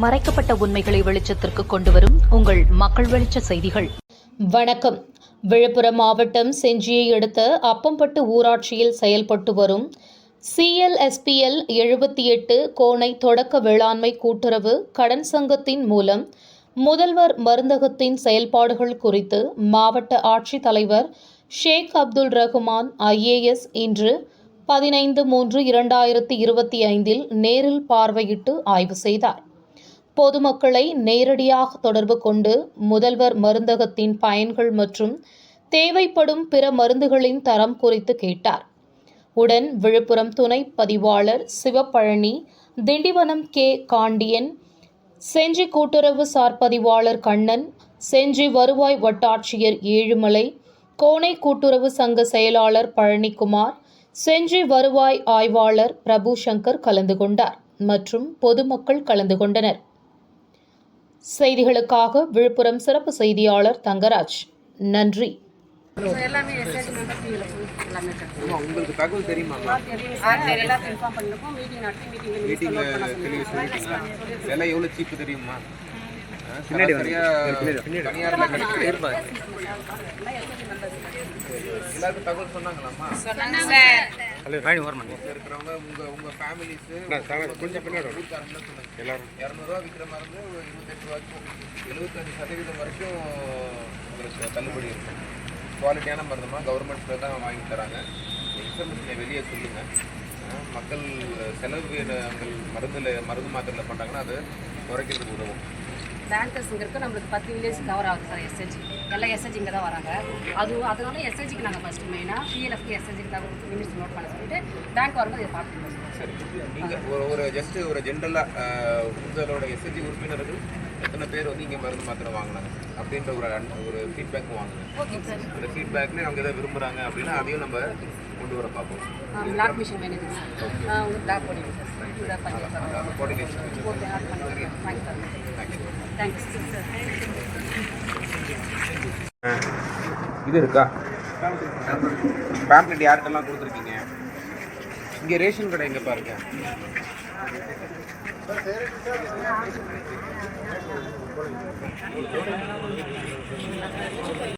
மறைக்கப்பட்ட உண்மைகளை வெளிச்சத்திற்கு கொண்டுவரும் உங்கள் மக்கள் வெளிச்ச செய்திகள். வணக்கம். விழுப்புரம் மாவட்டம் செஞ்சியை அடுத்த அப்பம்பட்டு ஊராட்சியில் செயல்பட்டு வரும் சிஎல்எஸ்பிஎல் எழுபத்தி எட்டு கோணை தொடக்க வேளாண்மை கூட்டுறவு கடன் சங்கத்தின் மூலம் முதல்வர் மருந்தகத்தின் செயல்பாடுகள் குறித்து மாவட்ட ஆட்சித்தலைவர் ஷேக் அப்துல் ரஹ்மான் ஐஏஎஸ் இன்று பதினைந்து மூன்று இரண்டாயிரத்தி இருபத்தி ஐந்தில் நேரில் பார்வையிட்டு ஆய்வு செய்தார். பொதுமக்களை நேரடியாக தொடர்பு கொண்டு முதல்வர் மருந்தகத்தின் பயன்கள் மற்றும் தேவைப்படும் பிற மருந்துகளின் தரம் குறித்து கேட்டார். உடன் விழுப்புரம் துணை பதிவாளர் சிவப்பழனி திண்டிவனம் கே. காண்டியன் செஞ்சி கூட்டுறவு சார் பதிவாளர் கண்ணன் செஞ்சி வருவாய் வட்டாட்சியர் ஏழுமலை கோனை கூட்டுறவு சங்க செயலாளர் பழனிக்குமார் செஞ்சி வருவாய் ஆய்வாளர் பிரபு சங்கர் கலந்து கொண்டார் மற்றும் பொதுமக்கள் கலந்து கொண்டனர். செய்திகளுக்காக விழுப்புரம் சிறப்பு செய்தியாளர் தங்கராஜ். நன்றி. எல்லாமே உங்களுக்கு தகவல் மீட்டிங் நடத்தி விலை சீப்பு தெரியுமா? கிடைக்குது. எல்லாருக்கும் தகவல் சொன்னாங்களாமா இருக்கிறவங்க உங்க உங்க ஃபேமிலிஸ் கொஞ்சம் எல்லாரும். இரநூறுவா விற்கிற மருந்து ஒரு இருபத்தெட்டு ரூபாய்க்கும் எழுபத்தஞ்சு சதவீதம் வரைக்கும் உங்களுக்கு தள்ளுபடி இருக்கும். குவாலிட்டியான மருந்துமா? கவர்மெண்ட்ல தான் வாங்கி தராங்க. இன்ஃபர்மேஷனை வெளியே சொல்லுங்க. ஆ, மக்கள் செலவு மருந்துல மருந்து மாத்திரையில் பண்ணுறாங்கன்னா அது குறைக்கிறதுக்கு உதவும். பேங்கர்ஸுங்கிறது நம்மளுக்கு பத்து வில்லேஜ் கவர் ஆகுது சார் எஸ்எஸ்ஜி எல்லாம் எஸ்எஸ்ஜி இங்கே தான் வராங்க. அது அதனால எஸ்எஸ்ஜிக்கு நாங்கள் ஃபஸ்ட்டு மெயினாக பிஎல்எஃப்க்கு எஸ்எஸ்ஜிக்கு தான் மினிஸ்டர் நோட் பண்ண சொல்லிட்டு பேங்க் வரும்போது இதை பார்த்துக்கணும் சார் நீங்கள் ஒரு ஒரு ஜஸ்ட் ஒரு ஜென்ரலாக உங்களோட எஸ்எஸ்ஜி உறுப்பினர்கள் எத்தனை பேர் வந்து இங்கே மருந்து மாத்திரை வாங்கினாங்க அப்படின்ற ஒரு ஒரு ஃபீட்பேக் வாங்குங்க. ஓகே சார் அந்த ஃபீட்பேக்கில் அவங்க எதை விரும்புகிறாங்க அப்படின்னா அதையும் நம்ம கொண்டு வர பார்ப்போம். Block machine manager sir block போடுங்க சார் கோஆர்டினேஷன் ஓகே இது இருக்கா? பேம்ப்ளெட் யார்கிட்டலாம் கொடுத்துருக்கீங்க? இங்கே ரேஷன் கடை எங்கே பாருங்க.